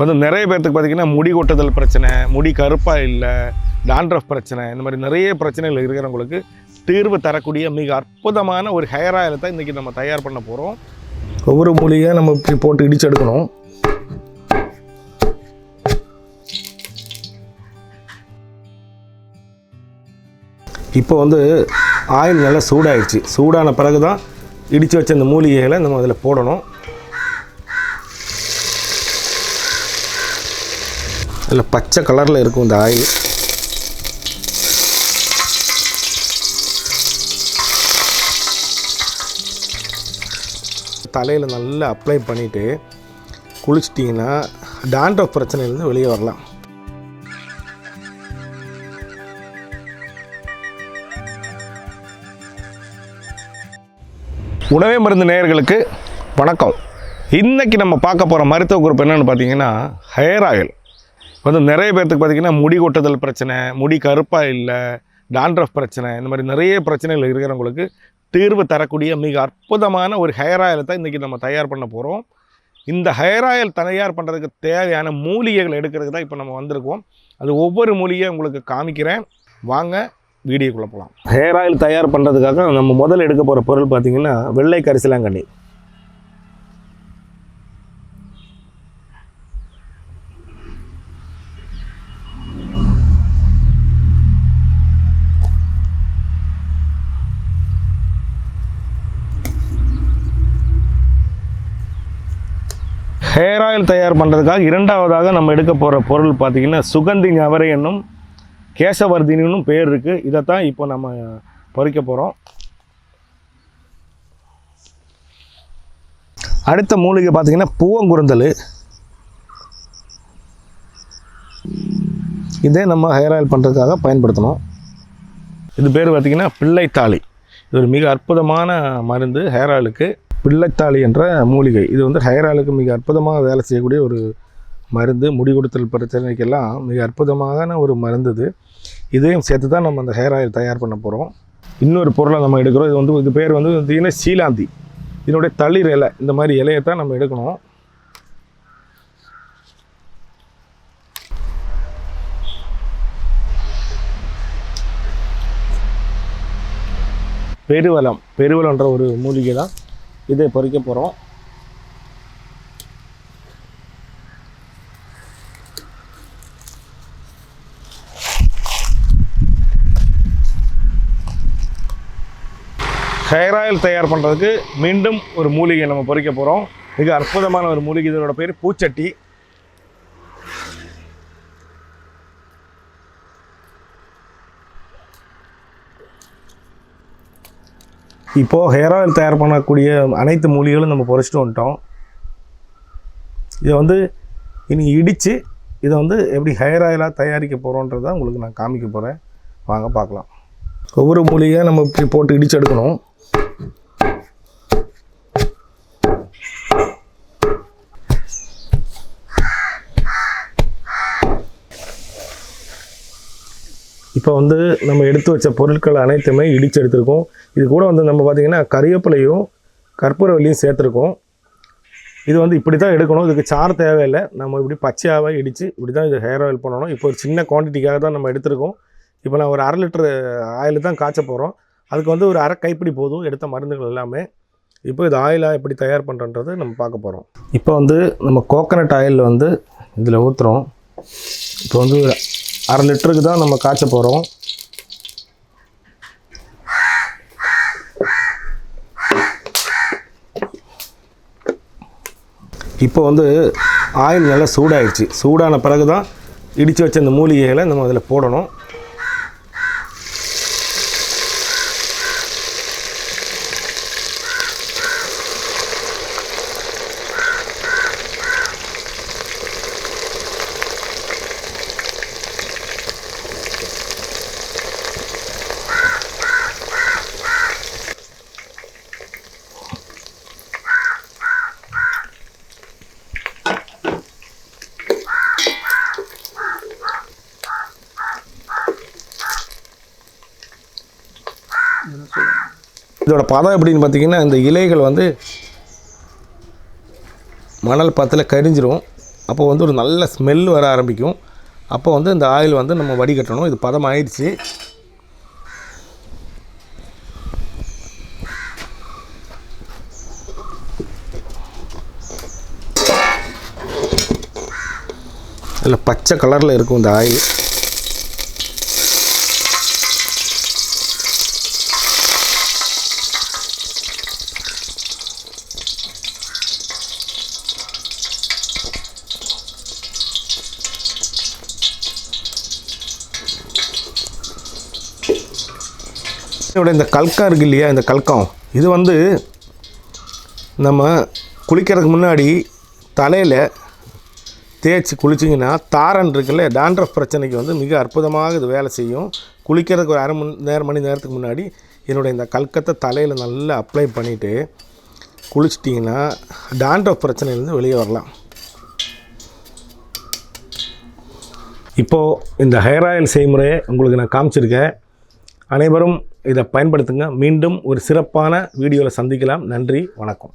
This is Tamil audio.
வந்து நிறைய பேர்த்துக்கு பார்த்திங்கன்னா முடி கொட்டுதல் பிரச்சனை முடி கருப்பாக இல்லை டாண்ட்ரஃப் பிரச்சனை இந்த மாதிரி நிறைய பிரச்சனைகள் இருக்கிறவங்களுக்கு தீர்வு தரக்கூடிய மிக அற்புதமான ஒரு ஹேர் ஆயிலை தான் இன்றைக்கி நம்ம தயார் பண்ண போகிறோம் ஒவ்வொரு மூலிகையாக நம்ம இப்படி போட்டு இடிச்சு எடுக்கணும். இப்போ வந்து ஆயில் நல்லா சூடாயிடுச்சு சூடான பிறகு தான் இடித்து வச்ச அந்த மூலிகைகளை நம்ம அதில் போடணும். நல்ல பச்சை கலரில் இருக்கும் இந்த ஆயில். தலையில் நல்லா அப்ளை பண்ணிவிட்டு குளிச்சிட்டிங்கன்னா டாண்ட்ரஃப் பிரச்சனையிலேருந்து வெளியே வரலாம். உணவே மருந்து நேயர்களுக்கு வணக்கம். இன்றைக்கி நம்ம பார்க்க போகிற மருத்துவ குறிப்பு என்னென்னு பார்த்தீங்கன்னா ஹேர் ஆயில் வந்து நிறைய பேர்த்துக்கு பார்த்தீங்கன்னா முடி கொட்டுதல் பிரச்சனை முடி கருப்பாக இல்லை டாண்ட்ரஃப் பிரச்சனை இந்த மாதிரி நிறைய பிரச்சனைகள் இருக்கிறவங்களுக்கு தீர்வு தரக்கூடிய மிக அற்புதமான ஒரு ஹேர் ஆயிலை தான் இன்றைக்கி நம்ம தயார் பண்ண போகிறோம் இந்த ஹேர் ஆயில் தயார் பண்ணுறதுக்கு தேவையான மூலிகைகள் எடுக்கிறதுக்கு தான் இப்போ நம்ம வந்திருக்கோம். அது ஒவ்வொரு மூலிகையை உங்களுக்கு காமிக்கிறேன். வாங்க வீடியோக்குள்ளே போகலாம் ஹேர் ஆயில் தயார் பண்ணுறதுக்காக நம்ம முதல்ல எடுக்க போகிற பொருள் பார்த்திங்கன்னா வெள்ளை கரிசலாங்கண்ணி. ஹேர் ஆயில் தயார் பண்ணுறதுக்காக இரண்டாவதாக நம்ம எடுக்க போகிற பொருள் பார்த்திங்கன்னா சுகந்தி ஞவரை என்னும் கேசவர்தினும் பேர் இருக்குது இதைத்தான் இப்போ நம்ம பொறிக்க போகிறோம் அடுத்த மூலிகை பார்த்திங்கன்னா பூவங்குருந்தல். இதே நம்ம ஹேர் ஆயில் பண்ணுறதுக்காக பயன்படுத்தணும். இது பேர் பார்த்திங்கன்னா பிள்ளைத்தாளி. இது ஒரு மிக அற்புதமான மருந்து ஹேர் ஆயிலுக்கு பிள்ளைத்தாளி என்ற மூலிகை. இது வந்து ஹைராலுக்கு ஆயிலுக்கு மிக அற்புதமாக வேலை செய்யக்கூடிய ஒரு மருந்து. முடி கொடுத்தல் பிரச்சனைக்கெல்லாம் மிக அற்புதமான ஒரு மருந்து இது இதையும் சேர்த்து தான் நம்ம அந்த ஹேர் ஆயில் தயார் பண்ண போகிறோம் இன்னொரு பொருளை நம்ம எடுக்கிறோம். இது வந்து இது பேர் வந்து பார்த்திங்கன்னா சீலாந்தி. இதனுடைய தளிர் இலை. இந்த மாதிரி இலையை தான் நம்ம எடுக்கணும். பெருவலம் பெருவலம்ன்ற ஒரு மூலிகை தான் இதை பொறிக்க போகிறோம் ஹேர் ஆயில் தயார் பண்ணுறதுக்கு மீண்டும் ஒரு மூலிகை நம்ம பொறிக்க போகிறோம் மிக அற்புதமான ஒரு மூலிகை. இதோட பேர் பூச்சட்டி. இப்போது ஹேர் ஆயில் தயார் பண்ணக்கூடிய அனைத்து மூலிகளும் நம்ம பொறிச்சிட்டு வந்துட்டோம். இதை வந்து இனி இடித்து இதை வந்து எப்படி ஹேர் ஆயிலாக தயாரிக்க போகிறோன்றதை உங்களுக்கு நான் காமிக்க போகிறேன் வாங்க பார்க்கலாம். ஒவ்வொரு மூலிகையாக நம்ம இப்படி போட்டு இடிச்செடுக்கணும் எடுக்கணும். இப்போ வந்து நம்ம எடுத்து வச்ச பொருட்கள் அனைத்துமே இடித்து எடுத்திருக்கோம். இது கூட வந்து நம்ம பார்த்திங்கன்னா கறிவேப்பிலையும் கற்பூரவல்லியும் சேர்த்துருக்கோம். இது வந்து இப்படி தான் எடுக்கணும். இதுக்கு சார் தேவையில்லை. நம்ம இப்படி பச்சையாகவே இடித்து இப்படி தான் இது ஹேர் ஆயில் பண்ணணும். இப்போ ஒரு சின்ன குவான்டிட்டிக்காக தான் நம்ம எடுத்திருக்கோம். இப்போ நான் ஒரு அரை லிட்டர் ஆயில் தான் காய்ச்ச போகிறோம் அதுக்கு வந்து ஒரு அரை கைப்பிடி போதும். எடுத்த மருந்துகள் எல்லாமே இப்போ இது ஆயிலாக எப்படி தயார் பண்ணுறன்றது நம்ம பார்க்க போகிறோம் இப்போ வந்து நம்ம கோகனட் ஆயில் வந்து இதில் ஊற்றுறோம் இப்போ வந்து அரை லிட்டருக்கு தான் நம்ம காய்ச்ச போகிறோம் இப்போ வந்து ஆயில் நல்லா சூடாயிடுச்சு. சூடான பிறகு தான் இடித்து வச்ச அந்த மூலிகைகளை நம்ம அதில் போடணும். இதோட பதம் எப்படின்னு பார்த்தீங்கன்னா இந்த இலைகள் வந்து மணல் பத்தில் கரிஞ்சிரும். அப்போ வந்து ஒரு நல்ல ஸ்மெல் வர ஆரம்பிக்கும். அப்போ வந்து இந்த ஆயில் வந்து நம்ம வடிகட்டணும். இது பதம் ஆயிடுச்சு. அதில் பச்சை கலரில் இருக்கும் இந்த ஆயில் கிருஷ்ணனோட இந்த கல்கம் இருக்கு இல்லையா இந்த கல்கம் இது வந்து நம்ம குளிக்கிறதுக்கு முன்னாடி தலையில் தேய்ச்சி குளிச்சிங்கன்னா தாரன் இருக்குல்ல டாண்ட்ரஃப் பிரச்சனைக்கு வந்து மிக அற்புதமாக இது வேலை செய்யும். குளிக்கிறதுக்கு ஒரு அரை மணி நேரம் மணி நேரத்துக்கு முன்னாடி என்னுடைய இந்த கல்கத்தை தலையில் நல்லா அப்ளை பண்ணிவிட்டு குளிச்சிட்டிங்கன்னா டாண்ட்ரஃப் பிரச்சனையிலேருந்து வெளியே வரலாம். இப்போது இந்த ஹேர் ஆயில் செய்முறையை உங்களுக்கு நான் காமிச்சிருக்கேன். அனைவரும் இதை பயன்படுத்துங்க. மீண்டும் ஒரு சிறப்பான வீடியோவில் சந்திக்கலாம். நன்றி வணக்கம்.